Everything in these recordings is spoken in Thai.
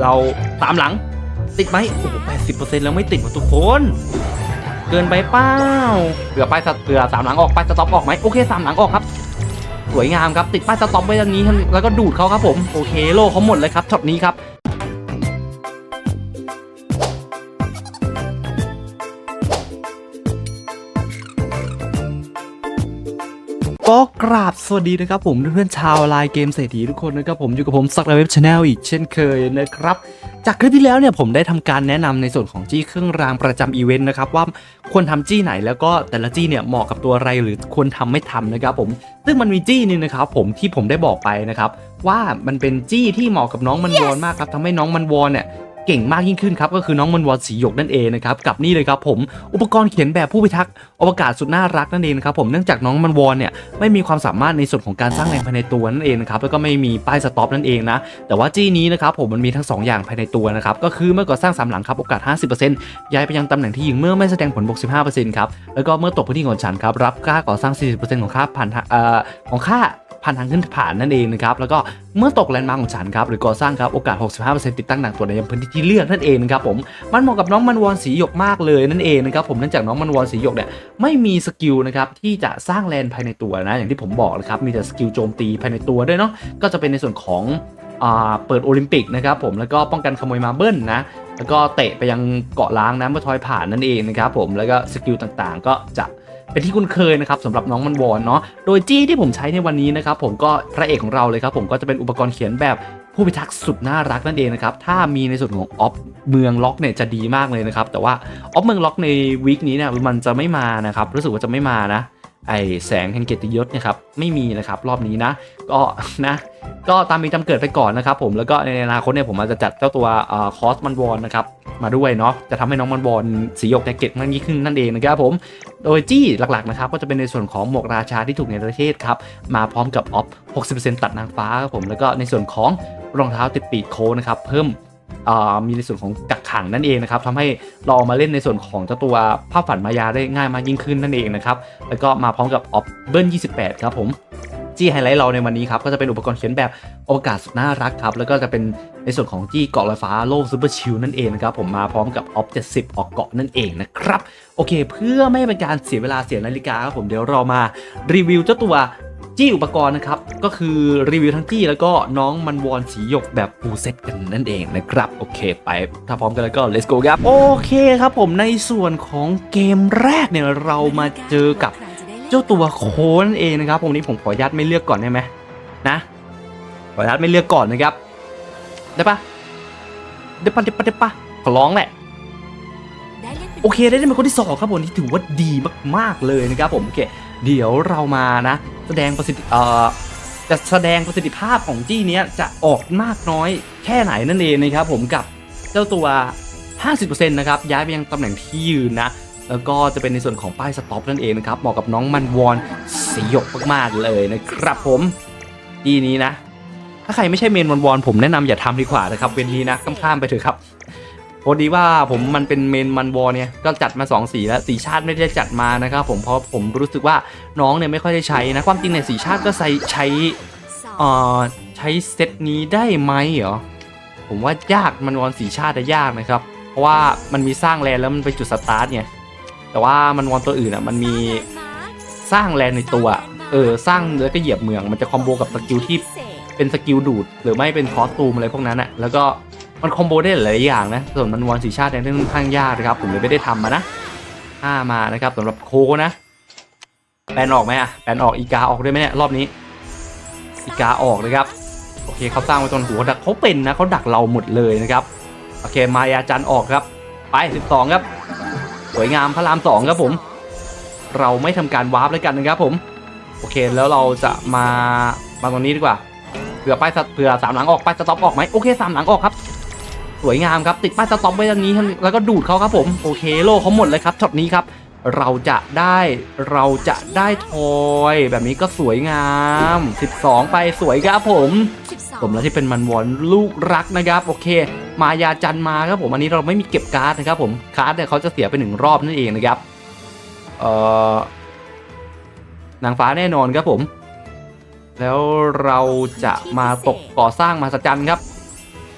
เราตามหลัง ติดไหมโอ้โหแปดสิบเปอร์เซ็นต์แล้วไม่ติดว่ะทุกคน เกินไปเป้าเผื่อป้ายสเผื่อสามหลังออกป้ายสต็อปออกไหมโอเคสามหลังออกครับ สวยงามครับติดป้ายสต็อปไว้ตรงนี้แล้วก็ดูดเขาครับผมโอเคโล่เขาหมดเลยครับช็อตนี้ครับ ก็กราบสวัสดีนะครับผมเพื่อนๆชาวไลน์เกมเศรษฐีทุกคนนะครับผมอยู่กับผมสักดาเว็บชาแนลอีกเช่นเคยนะครับ จากคลิปที่แล้วเนี่ยผมได้ทำการแนะนำในส่วนของจี้เครื่องรางประจำอีเวนต์นะครับว่าควรทำจี้ไหนแล้วก็แต่ละจี้เนี่ยเหมาะกับตัวอะไรหรือควรทำไม่ทำนะครับผมซึ่งมันมีจี้หนึงนะครับผมที่ผมได้บอกไปนะครับว่ามันเป็นจี้ที่เหมาะกับน้องมันวอนมากครับทำให้น้องมันวอนเนี่ย เก่งมากยิ่งขึ้นครับก็คือน้องมันวอนสีหยกนั่นเองนะครับกับนี่เลยครับผมอุปกรณ์เขียนแบบผู้พิทักษ์อวกาศสุดน่ารักนั่นเองนะครับผมเนื่องจากน้องมันวอนเนี่ยไม่มีความสามารถในส่วนของการสร้างแรงภายในตัวนั่นเองนะครับแล้วก็ไม่มีป้ายสต็อปนั่นเองนะแต่ว่าจี้นี้นะครับผมมันมีทั้ง 2 อย่างภายในตัวนะครับก็คือเมื่อก่อสร้างสามหลังครับโอกาส 50%ย้ายไปยังตำแหน่งที่ยิงเมื่อไม่แสดงผลบวก15%ครับแล้วก็เมื่อตกพื้นที่ของฉันครับรับค่าก่อสร้าง 40%ของค่าผ่านเอ่อของค่า ผ่านทางขึ้นผ่านนั่นเองนะครับแล้วก็เมื่อตกแลนด์มาร์คของฉันครับหรือก่อสร้างครับโอกาส 65%ติดตั้งหนังตัวในยังพื้นที่ที่เลือกนั่นเองนะครับผมมันเหมาะกับน้องมันวอนสีหยกมากเลยนั่นเองนะครับผมเนื่องจากน้องมันวอนสีหยกเนี่ยไม่มีสกิลนะครับที่จะสร้างแลนภายในตัวนะอย่างที่ผมบอกนะครับมีแต่สกิลโจมตีภายในตัวด้วยเนาะก็จะเป็นในส่วนของอ่าเปิดโอลิมปิกนะครับผมแล้วก็ป้องกันขโมยมาเบิลนะแล้วก็เตะไปยังเกาะล้างนะเมื่อทอยผ่านนั่นเองนะครับผมแล้วก็สกิลต่างๆ ก็จะ เป็นที่คุ้นเคยนะครับสำหรับน้องมันวอนเนาะโดยจี้ที่ผมใช้ในวันนี้นะครับผมก็พระเอกของเราเลยครับผมก็จะเป็นอุปกรณ์เขียนแบบผู้พิทักษ์สุดน่ารักนั่นเองนะครับ ถ้ามีในส่วนของออฟเมืองล็อกเนี่ยจะดีมากเลยนะครับ แต่ว่าออฟเมืองล็อกในวีคนี้เนี่ยมันจะไม่มานะครับ รู้สึกว่าจะไม่มานะ ไอแสงแห่งเกียรติยศนะครับไม่มีนะครับรอบนี้นะ ก็นะก็ตามมีจำเกิดไปก่อนนะครับผมแล้วก็ในอนาคตเนี่ยผมอาจจะจัดเจ้าตัวคอสมันวอนนะครับ มาด้วยเนาะจะทำให้น้องมันวอนสีหยกเนี่ยเก็ตมากยิ่งขึ้นนั่นเองนะครับผม โดยจี้หลักๆนะครับก็จะเป็นในส่วนของหมวกราชาที่ถูกในประเทศครับมาพร้อมกับออฟ 60%ตัดนางฟ้าครับผมแล้วก็ในส่วนของรองเท้าติดปีกโค้นะครับเพิ่มมีในส่วนของกักขังนั่นเองนะครับทำให้เราเอามาเล่นในส่วนของเจ้าตัวภาพฝันมายาได้ง่ายมากยิ่งขึ้นนั่นเองนะครับแล้วก็มาพร้อมกับออฟเบิล28 ครับผม จี้ไฮไลท์เราในวันนี้ครับก็จะเป็นอุปกรณ์เขียนแบบอวกาศสุดน่ารักครับ แล้วก็จะเป็นในส่วนของจี้เกาะลอยฟ้าโลกซูเปอร์ชิลนั่นเองนะครับผมมาพร้อมกับออฟ70ออกเกาะนั่นเองนะครับโอเค เพื่อไม่เป็นการเสียเวลาเสียนาฬิกาครับผมเดี๋ยวเรามารีวิวเจ้าตัวจี้อุปกรณ์นะครับ ก็คือรีวิวทั้งจี้แล้วก็น้องมันวอนสีหยกแบบฟูเซตกันนั่นเองนะครับ โอเคไปถ้าพร้อมกันแล้วก็ let's go ครับ โอเคครับผมในส่วนของเกมแรกเนี่ย เรามาเจอกับ เจ้าตัวโค้นเองนะครับผมนี้ผมขออนุญาตไม่เลือกก่อนได้ไหมนะขออนุญาตไม่เลือกก่อนนะครับ ได้ปะได้ปะได้ปะได้ปะขอร้องแหละโอเคได้เป็นคนที่สองครับผมที่ถือว่าดีมากๆเลยนะครับผมโอเคเดี๋ยวเรามานะ แสดงประสิทธิเอ่อจะแสดงประสิทธิภาพของจี้เนี้ยจะออกมากน้อยแค่ไหนนั่นเองนะครับผมกับเจ้าตัว 50%นะครับย้ายไปยังตำแหน่งที่ยืนนะ แล้วก็จะเป็นในส่วนของป้ายสต็อปนั่นเองนะครับเหมาะกับน้องมันวอนสยกมากๆเลยนะครับผมจี้นี้นะ ถ้าใครไม่ใช่เมนวันวอนผมแนะนำอย่าทำดีกว่านะครับเวนนี้นะข้ามไปเถอะครับพอดีว่าผมมันเป็นเมนมันวอเนี่ยก็จัดมา2สีแล้วสีชาติไม่ได้จัดมานะครับผมเพราะผมรู้สึกว่าน้องเนี่ยไม่ค่อยได้ใช้นะความจริงเนี่ยสีชาติก็ใช้ใช้เอ่อใช้เซตนี้ได้ไหมเหรอผมว่ายากมันวอนสีชาติจะยากนะครับ เพราะว่ามันมีสร้างแลนแล้วมันไปจุดสตาร์ทไง แต่ว่ามันวอนตัวอื่นอะมันมีสร้างแลนในตัวเออสร้างแล้วก็เหยียบเมือง มันจะคอมโบกับสกิลที่เป็นสกิลดูด หรือไม่เป็นคอสตูมอะไรพวกนั้นอะแล้วก็มันคอมโบได้หลายอย่างนะส่วนมันวอนสีชาติเนี่ยค่อนข้างยากนะครับผมเลยไม่ได้ทำมานะห้ามานะครับสำหรับโคนะแบนออกไหมอะแบนออกอีกาออกด้วยไหมเนี่ยรอบนี้อีกาออกนะครับโอเคเขาสร้างไว้ตรงหัวดักเขาเป็นนะเขาดักเราหมดเลยนะครับโอเคมายาจันออกครับไป 12 ครับ สวยงามพระรามสองครับผม เราไม่ทำการวาร์ปเลยกันนะครับผม โอเคแล้วเราจะมามาตรงนี้ดีกว่าเผื่อป้ายเผื่อสามหลังออกป้ายสต็อปออกไหมโอเคสามหลังออกครับ สวยงามครับติดป้ายสต็อปไว้ตรงนี้แล้วก็ดูดเขาครับผมโอเคโล่เขาหมดเลยครับช็อตนี้ครับ เราจะได้เราจะได้ทอยแบบนี้ก็สวยงาม 12 ไปสวยครับผมสมแล้วที่เป็นมันวอนลูกรักนะครับ โอเค มายาจันมาครับผมอันนี้เราไม่มีเก็บการ์ดนะครับผมการ์ดเนี่ยเขาจะเสียไปหนึ่งรอบนั่นเองนะครับเอ่อนางฟ้าแน่นอนครับผม แล้วเราจะมาตกก่อสร้างมาสจันครับ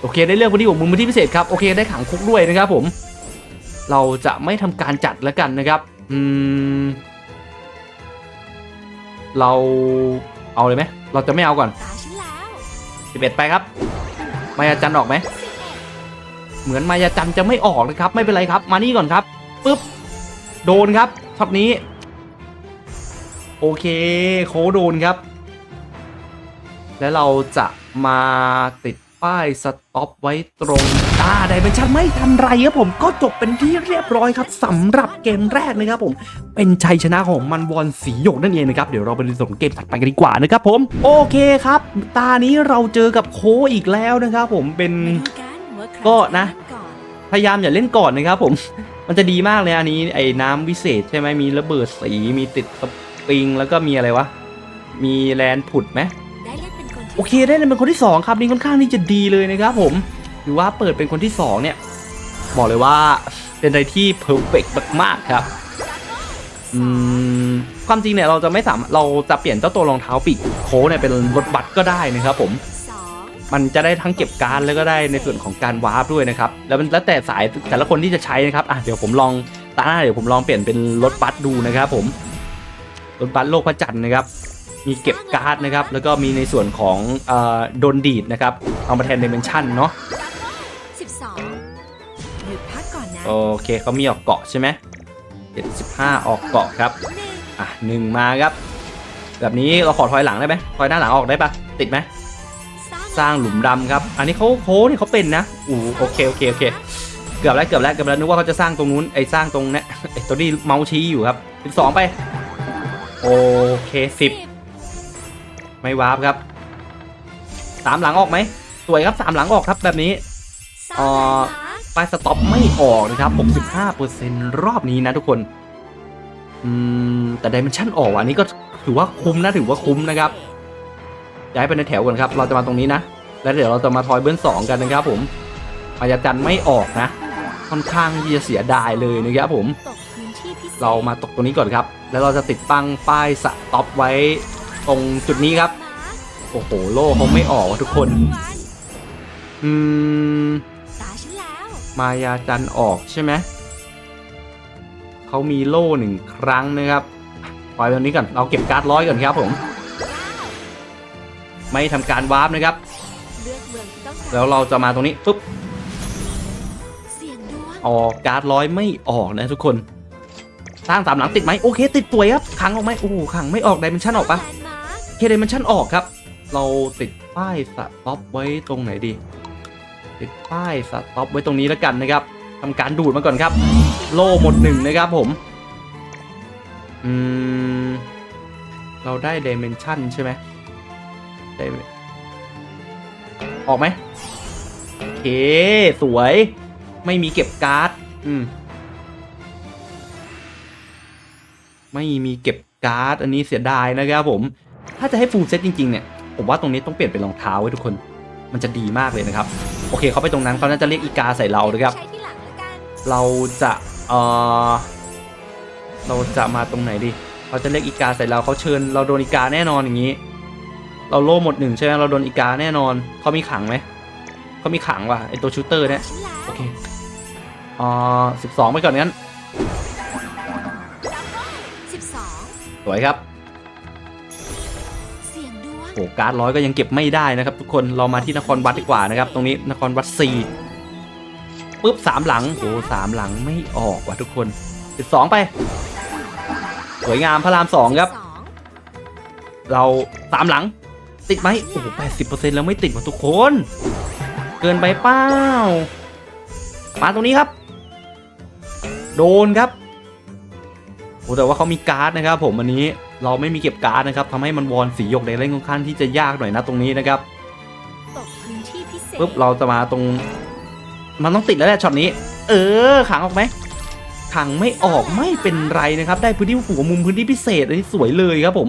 โอเคได้เรื่องพื้นที่ของมุมพื้นที่พิเศษครับโอเคได้ขังคุกด้วยนะครับผมเราจะไม่ทำการจัดแล้วกันนะครับ อืม เราเอาเลยไหม เราจะไม่เอาก่อน ตาฉันแล้ว11 ไปครับ มายาจันออกไหมเหมือนมายาจันจะไม่ออกนะครับ ไม่เป็นไรครับ มานี่ก่อนครับปึ๊บ โดนครับช็อตนี้ โอเค โคโดนครับ แล้วเราจะมาติดป้ายสต็อปไว้ตรง ตาไดเมนชั่นไม่ทันไรครับผมก็จบเป็นที่เรียบร้อยครับสำหรับเกมแรกนะครับผม เป็นชัยชนะของมันวอนสีหยกนั่นเองนะครับ เดี๋ยวเราไปดูส่วนของเกมถัดไปกันดีกว่านะครับผม โอเคครับ ตานี้เราเจอกับโคอีกแล้วนะครับผมเป็นมาดูกันว่าใครก็นะจก่อนพยายามอย่าเล่นก่อนนะครับผม มันจะดีมากเลยอันนี้ไอ้น้ำวิเศษใช่ไหมมีระเบิดสีมีติดสปริงแล้วก็มีอะไรวะมีแลนผุดไหมได้เล่นเป็นคนที่โอเคได้เป็นคนที่ 2 ครับนี่ค่อนข้างที่จะดีเลยนะครับผม หรือว่าเปิดเป็นคนที่ 2 เนี่ย บอกเลยว่าเป็นอะไรที่เพอร์เฟกมากๆครับอืมความจริงเนี่ยเราจะไม่สามารถเราจะเปลี่ยนเจ้าตัวรองเท้าปีกโค้เนี่ยเป็นรถบัสก็ได้นะครับผมมันจะได้ทั้งเก็บการ์ดแล้วก็ได้ในส่วนของการวาร์ปด้วยนะครับแล้วมันแล้วแต่สายแต่ละคนที่จะใช้นะครับอะเดี๋ยวผมลองตาหน้าเดี๋ยวผมลองเปลี่ยนเป็นรถบัสดูนะครับ ผมรถบัสโลกพระจันทร์นะครับ มีเก็บการ์ดนะครับ แล้วก็มีในส่วนของอโดนดีดนะครับเอามาแทนเดเมนชั่นเนาะ โอเคเขามีออกเกาะใช่ไหม75ออกเกาะครับ อะหนึ่งมาครับ แบบนี้เราขอถอยหลังได้ไหมถอยหน้าหลังออกได้ปะติดไหมสร้างหลุมดำครับ อันนี้เขาโค้นี่เขาเป็นนะอู้โอเคโอเคโอเค เกือบแล้วเกือบแล้วเกือบแล้วนึกว่าเขาจะสร้างตรงนู้นไอ้สร้างตรงเนี้ยไอ้ตัวนี้เมาส์ชี้อยู่ครับสิบสองไป โอเคสิบไม่วาร์ปครับสามหลังออกไหมสวยครับสามหลังออกครับแบบนี้อ๋อ ป้ายสต็อปไม่ออกนะครับ 65%รอบนี้นะทุกคน อืม แต่ไดเมนชั่นออกอันนี้ก็ถือว่าคุ้มนะถือว่าคุ้มนะครับย้ายไปในแถวก่อนครับ เราจะมาตรงนี้นะ แล้วเดี๋ยวเราจะมาทอยเบิ้ลสองกันนะครับผมมายาจันไม่ออกนะ ค่อนข้างที่จะเสียดายเลยนะครับผม เรามาตกตรงนี้ก่อนครับ แล้วเราจะติดตั้งป้ายสต็อปไว้ตรงจุดนี้ครับ โอ้โห โล่เขาไม่ออกวะทุกคน อืม มายาจันออกใช่ไหมเขามีโล่หนึ่งครั้งนะครับปล่อยตรงนี้ก่อนเราเก็บการ์ดร้อยก่อนครับผม ไม่ทำการวาร์ปนะครับเลือกเมืองที่ต้องการแล้วเราจะมาตรงนี้ปุ๊บเสียงดวงออกการ์ดร้อยไม่ออกนะทุกคน สร้างสามหลังติดไหมโอเค ติดตัวยครับขังออกไหมโอ้โหขังไม่ออกไดเมนชั่นออกปะแลนด์มาร์คโอเคไดเมนชั่นออกครับ เราติดป้ายสต็อปไว้ตรงไหนดี ติดป้ายสต็อปไว้ตรงนี้แล้วกันนะครับทำการดูดมาก่อนครับ โล่หมดหนึ่งนะครับผม อืม เราได้เดเมนชั่นใช่ไหมได้ออกไหมโอเค สวย ไม่มีเก็บการ์ด อืม ไม่มีเก็บการ์ด อันนี้เสียดายนะครับผม ถ้าจะให้ฟูลเซตจริง ๆ เนี่ย ผมว่าตรงนี้ต้องเปลี่ยนเป็นรองเท้าไว้ทุกคน มันจะดีมากเลยนะครับ โอเคเขาไปตรงนั้นเขาน่าจะเรียกอีกาใส่เรานะครับใช้ที่หลังแล้วกันเราจะเออเราจะมาตรงไหนดีเราจะเรียกอีกาใส่เราเขาเชิญ เราโดนอีกาแน่นอนอย่างนี้ เราโล่หมดหนึ่งใช่ไหมเราโดนอีกาแน่นอนเขามีขังไหมเขามีขังว่ะไอตัวชูเตอร์เนี่ยตาฉันแล้วโอเคอ่าสิบสองไปก่อนงั้นสิบสองสวยครับเสียงดวง โอ้การ์ดร้อยก็ยังเก็บไม่ได้นะครับ ทุกคนเรามาที่นครวัดดีกว่านะครับ ตรงนี้นครวัดสี่ปุ๊บสามหลังโอ้สามหลังไม่ออกว่ะทุกคนสิบสองไป สวยงามพระรามสองครับ เราสามหลัง ติดไหมโอ้โหแปดสิบเปอร์เซ็นต์แล้วไม่ติดมาทุกคน เกินไปเป้ามาตรงนี้ครับ โดนครับโอ้แต่ว่าเขามีการ์ดนะครับผมอันนี้ เราไม่มีเก็บการ์ดนะครับทำให้มันวอนสีหยกในเล่นค่อนข้างที่จะยากหน่อยนะตรงนี้นะครับตกพื้นที่พิเศษปุ๊บเราจะมาตรง มันต้องติดแล้วแหละช็อตนี้ เออขังออกไหมขังไม่ออกไม่เป็นไรนะครับ ได้พื้นที่หัวมุมพื้นที่พิเศษอันนี้สวยเลยครับผม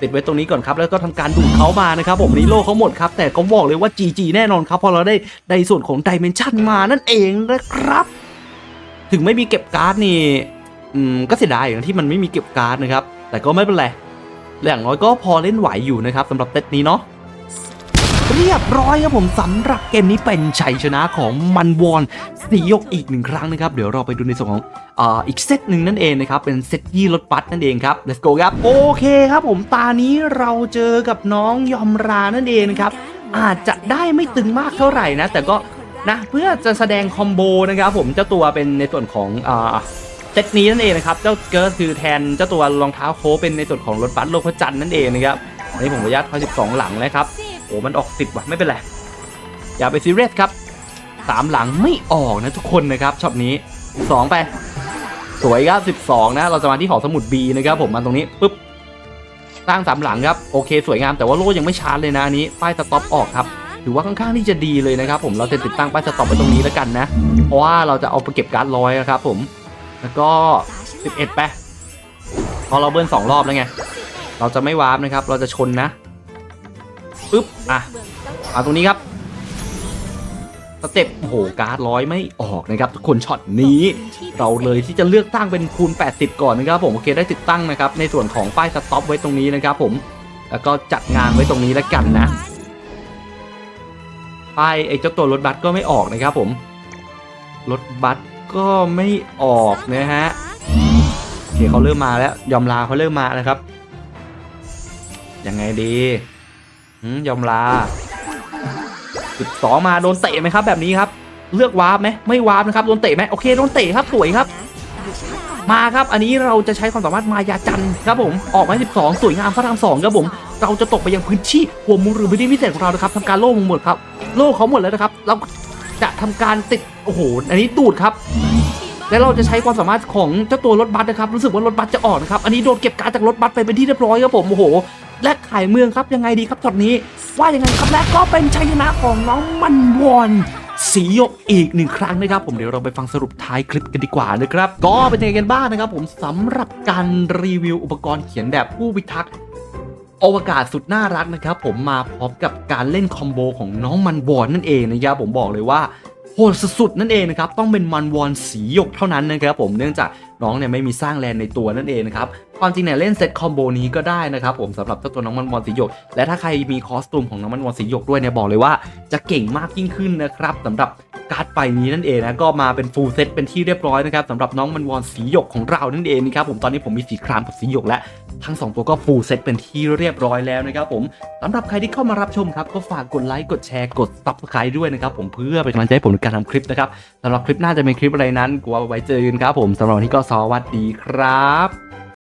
ติดไว้ตรงนี้ก่อนครับแล้วก็ทำการดูดเขามานะครับผมอันนี้โลเขาหมดครับ แต่ก็บอกเลยว่า GG แน่นอนครับเพอเราได้ในส่วนของดิเมนชันมานั่นเองนะครับ ถึงไม่มีเก็บการ์ดนี่อืมก็เสียดายอย่างที่มันไม่มีเก็บการ์ดนะครับ แต่ก็ไม่เป็นไรอย่างน้อยก็พอเล่นไหวอยู่นะครับสำหรับเซตนี้เนาะเรียบร้อยครับผมสำหรับเกมนี้เป็นชัยชนะของมันวอนสียกอีกหนึ่งครั้งนะครับ เดี๋ยวเราไปดูในส่วนของอ,อีกเซตหนึ่งนั่นเองนะครับ เป็นเซตยี่รถบัสนั่นเองครับ let's go ครับ โอเคครับผมตานี้เราเจอกับน้องยอมรานั่นเองครับ อาจจะได้ไม่ตึงมากเท่าไหร่นะ แต่ก็นะเพื่อจะแสดงคอมโบนะครับผมเจ้าตัวเป็นในส่วนของอ่า เซตนี้นั่นเองนะครับ เจ้าเกิร์คือแทนเจ้าตัวรองเท้าโค้เป็นในส่วนของรถบัสโลกพระจันทร์นั่นเองนะครับอันนี้ผมขออนุญาตเขา12 หลังแล้วครับโอ้มันออก 10ว่ะไม่เป็นไรอย่าไปซีเรียสครับ3หลังไม่ออกนะทุกคนนะครับช็อตนี้ 2 ไป สวยครับ 12 นะ เราจะมาที่หอสมุด B นะครับผมมาตรงนี้ปุ๊บสร้าง3หลังครับโอเค สวยงามแต่ว่าโล่ยังไม่ชาร์จเลยนะอันนี้ป้ายสต็อปออกครับถือว่าค่อนข้างที่จะดีเลยนะครับผมเราจะติดตั้งป้ายสต็อปไว้ตรงนี้แล้วกันนะ เพราะว่าเราจะเอาไปเก็บการ์ดร้อยนะครับผม แล้วก็ 11ไปพอเราเบิ้ลสองรอบแล้วไง เราจะไม่วาร์ปนะครับ เราจะชนนะปึ๊บอะเอาตรงนี้ครับสเต็ปโอ้โหการ์ดร้อยไม่ออกนะครับ ทุกคนช็อตนี้ เราเลยที่จะเลือกตั้งเป็นคูณ 80 ก่อนนะครับผมโอเคได้ติดตั้งนะครับ ในส่วนของป้ายสต็อปไว้ตรงนี้นะครับผมแล้วก็จัดงานไว้ตรงนี้แล้วกันนะป้ายไอ้เจ้าตัวรถบัสก็ไม่ออกนะครับผมรถบัส ก็ไม่ออกนะฮะโอเคเขาเริ่มมาแล้วยอมลาเขาเริ่มมาแล้วครับยังไงดียอมลาสิบสองมาโดนเตะไหมครับ แบบนี้ครับ เลือกวาร์ปไหมไม่วาร์ปนะครับโดนเตะไหมโอเคโดนเตะครับสวยครับ มาครับอันนี้เราจะใช้ความสามารถมายาจันครับผมออกมา12 สวยงามพระรามสองครับผม เราจะตกไปยังพื้นที่หัวมุมหรือพื้นที่พิเศษของเรานะครับทำการโล่มุมหมดครับ โล่เขาหมดแล้วนะครับ เรา จะทำการติดโอ้โหอันนี้ดูดครับ แล้วเราจะใช้ความสามารถของเจ้าตัวรถบัสนะครับ รู้สึกว่ารถบัสจะออกนะครับ อันนี้โดนเก็บการจากรถบัสไปเป็นที่เรียบร้อยครับผมโอ้โหและขายเมืองครับยังไงดีครับช็อตนี้ ว่ายังไงครับและก็เป็นชัยชนะของน้องมันวอนสีหยกอีกหนึ่งครั้งนะครับ ผมเดี๋ยวเราไปฟังสรุปท้ายคลิปกันดีกว่านะครับ ก็เป็นยังไงกันบ้างนะครับ ผมสำหรับการรีวิวอุปกรณ์เขียนแบบผู้พิทักษ์ อวกาศสุดน่ารักนะครับผมมาพร้อมกับการเล่นคอมโบของน้องมันวอนนั่นเองนะครับผมบอกเลยว่าโหดสุดๆนั่นเองนะครับต้องเป็นมันวอนสีหยกเท่านั้นนะครับผมเนื่องจากน้องเนี่ยไม่มีสร้างแลนในตัวนั่นเองนะครับความจริงเนี่ยเล่นเซตคอมโบนี้ก็ได้นะครับผมสำหรับเจ้าตัวน้องมันวอนสีหยก และถ้าใครมีคอสตูมของน้องมันวอนสีหยกด้วยเนี่ยบอกเลยว่าจะเก่งมากยิ่งขึ้นนะครับสำหรับ การ์ดใบนี้นั่นเองนะก็มาเป็นฟูลเซตเป็นที่เรียบร้อยนะครับสำหรับน้องมันวอนสีหยกของเรานั่นเองนะครับผมตอนนี้ผมมีสีครามกับสีหยกและทั้งสองตัวก็ฟูลเซตเป็นที่เรียบร้อยแล้วนะครับผมสำหรับใครที่เข้ามารับชมครับก็ฝากกดไลค์กดแชร์กด subscribe ด้วยนะครับผมเพื่อเป็นกำลังใจให้ผมในการทำคลิปนะครับสำหรับคลิปหน้าจะเป็นคลิปอะไรนั้นกลัวไว้เจอกันครับผมสำหรับวันนี้ก็สวัสดีครับ